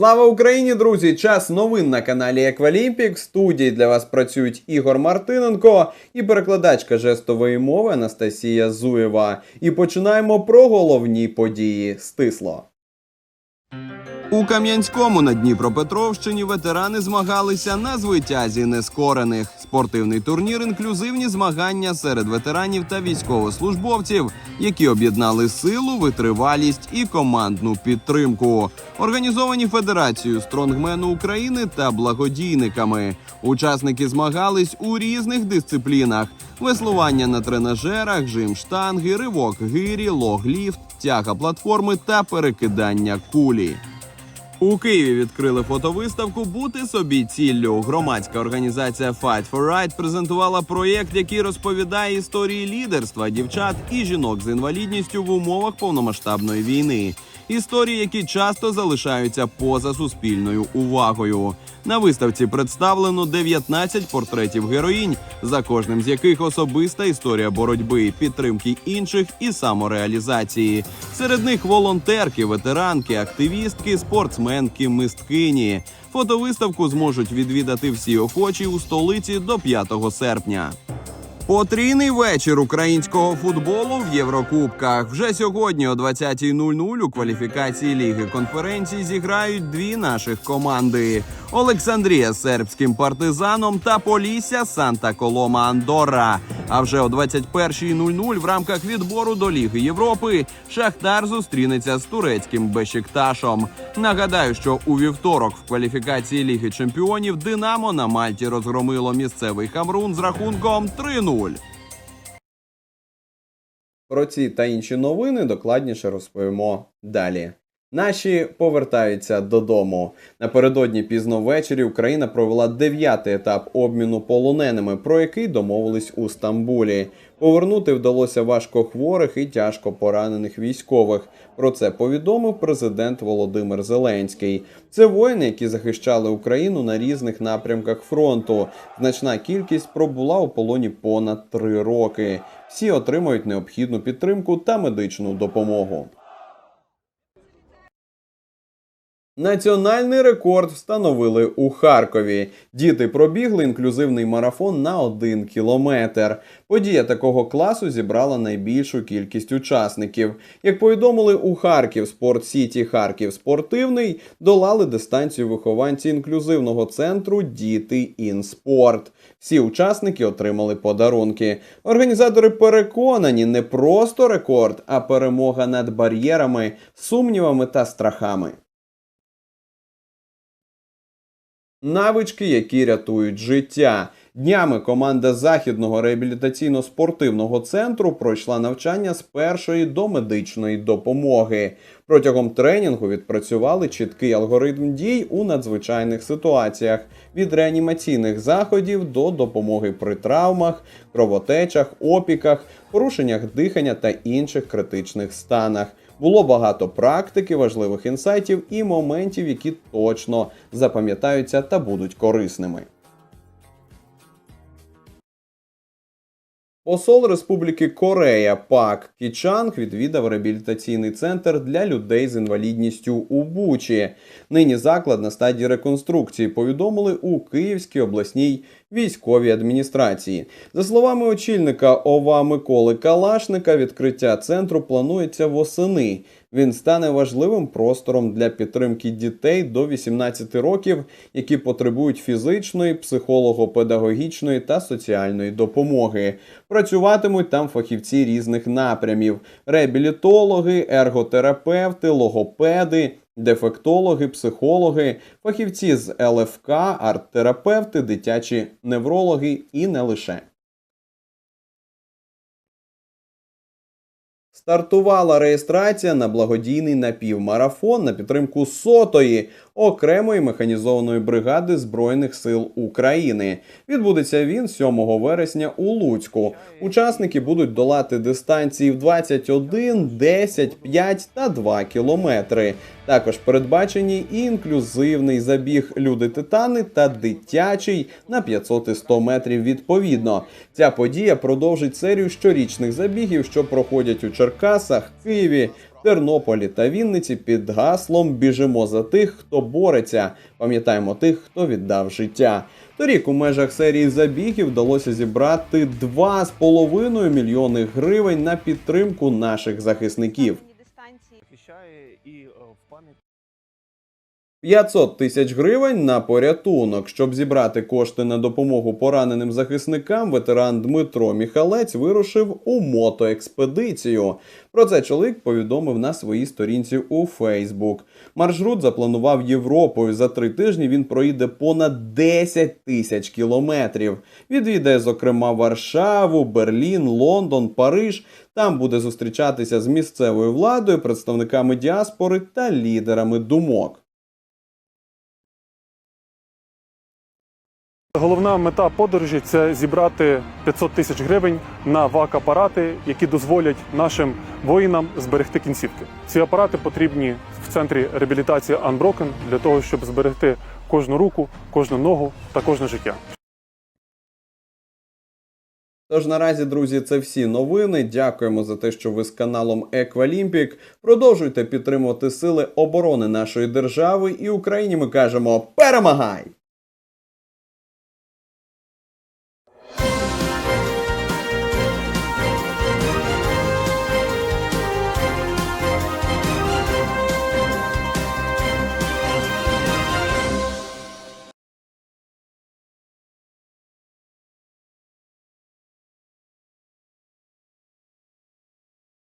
Слава Україні, друзі! Час новин на каналі Еквалімпік. В студії для вас працюють Ігор Мартиненко і перекладачка жестової мови Анастасія Зуєва. І починаємо про головні події стисло. У Кам'янському на Дніпропетровщині ветерани змагалися на звитязі нескорених. Спортивний турнір інклюзивні змагання серед ветеранів та військовослужбовців, які об'єднали силу, витривалість і командну підтримку. Організовані Федерацією стронгмену України та благодійниками. Учасники змагались у різних дисциплінах: веслування на тренажерах, жим штанги, ривок гирі, логліфт, тяга платформи та перекидання кулі. У Києві відкрили фотовиставку Бути собі ціллю. Громадська організація Fight for Right презентувала проєкт, який розповідає історії лідерства дівчат і жінок з інвалідністю в умовах повномасштабної війни. Історії, які часто залишаються поза суспільною увагою. На виставці представлено 19 портретів героїнь, за кожним з яких особиста історія боротьби, підтримки інших і самореалізації. Серед них волонтерки, ветеранки, активістки, спортсменки, мисткині. Фотовиставку зможуть відвідати всі охочі у столиці до 5 серпня. Потрійний вечір українського футболу в Єврокубках. Вже сьогодні о 20.00 у кваліфікації Ліги конференції зіграють дві наших команди: Олександрія з сербським партизаном та Полісся Санта Колома Андорра. А вже о 21.00 в рамках відбору до Ліги Європи Шахтар зустрінеться з турецьким Бешикташом. Нагадаю, що у вівторок в кваліфікації Ліги Чемпіонів Динамо на Мальті розгромило місцевий Хамрун з рахунком 3-0. Про ці та інші новини докладніше розповімо далі. Наші повертаються додому. Напередодні пізно ввечері Україна провела дев'ятий етап обміну полоненими, про який домовились у Стамбулі. Повернути вдалося важкохворих і тяжко поранених військових. Про це повідомив президент Володимир Зеленський. Це воїни, які захищали Україну на різних напрямках фронту. Значна кількість пробула у полоні понад три роки. Всі отримують необхідну підтримку та медичну допомогу. Національний рекорд встановили у Харкові. Діти пробігли інклюзивний марафон на один кілометр. Подія такого класу зібрала найбільшу кількість учасників. Як повідомили у Харків Спорт Сіті Харків Спортивний, долали дистанцію вихованці інклюзивного центру Діти Інспорт. Всі учасники отримали подарунки. Організатори переконані, не просто рекорд, а перемога над бар'єрами, сумнівами та страхами. Навички, які рятують життя. Днями команда західного реабілітаційно-спортивного центру пройшла навчання з першої до медичної допомоги. Протягом тренінгу відпрацювали чіткий алгоритм дій у надзвичайних ситуаціях від реанімаційних заходів до допомоги при травмах, кровотечах, опіках, порушеннях дихання та інших критичних станах. Було багато практики, важливих інсайтів і моментів, які точно запам'ятаються та будуть корисними. Посол Республіки Корея Пак Кічанг відвідав реабілітаційний центр для людей з інвалідністю у Бучі. Нині заклад на стадії реконструкції повідомили у Київській обласній військовій адміністрації. За словами очільника ОВА Миколи Калашника, відкриття центру планується восени. Він стане важливим простором для підтримки дітей до 18 років, які потребують фізичної, психолого-педагогічної та соціальної допомоги. Працюватимуть там фахівці різних напрямів: реабілітологи, ерготерапевти, логопеди. Дефектологи, психологи, фахівці з ЛФК, арт-терапевти, дитячі неврологи і не лише. Стартувала реєстрація на благодійний напівмарафон на підтримку сотої окремої механізованої бригади Збройних сил України. Відбудеться він 7 вересня у Луцьку. Учасники будуть долати дистанції в 21, 10, 5 та 2 кілометри. Також передбачені і інклюзивний забіг люди титани та дитячий на 500 і 100 метрів відповідно. Ця подія продовжить серію щорічних забігів, що проходять у Черкасах, Києві, Тернополі та Вінниці під гаслом Біжимо за тих, хто бореться. Пам'ятаємо тих, хто віддав життя. Торік у межах серії забігів вдалося зібрати 2,5 мільйони гривень на підтримку наших захисників. 500 тисяч гривень на порятунок. Щоб зібрати кошти на допомогу пораненим захисникам, ветеран Дмитро Міхалець вирушив у мотоекспедицію. Про це чоловік повідомив на своїй сторінці у Фейсбук. Маршрут запланував Європою. За три тижні він проїде понад 10 тисяч кілометрів. Відвідає, зокрема, Варшаву, Берлін, Лондон, Париж. Там буде зустрічатися з місцевою владою, представниками діаспори та лідерами думок. Головна мета подорожі це зібрати 500 тисяч гривень на ВАК-апарати, які дозволять нашим воїнам зберегти кінцівки. Ці апарати потрібні в центрі реабілітації Unbroken для того, щоб зберегти кожну руку, кожну ногу та кожне життя. Тож наразі, друзі, це всі новини. Дякуємо за те, що ви з каналом Еквалімпік. Продовжуйте підтримувати сили оборони нашої держави і Україні. Ми кажемо перемагай!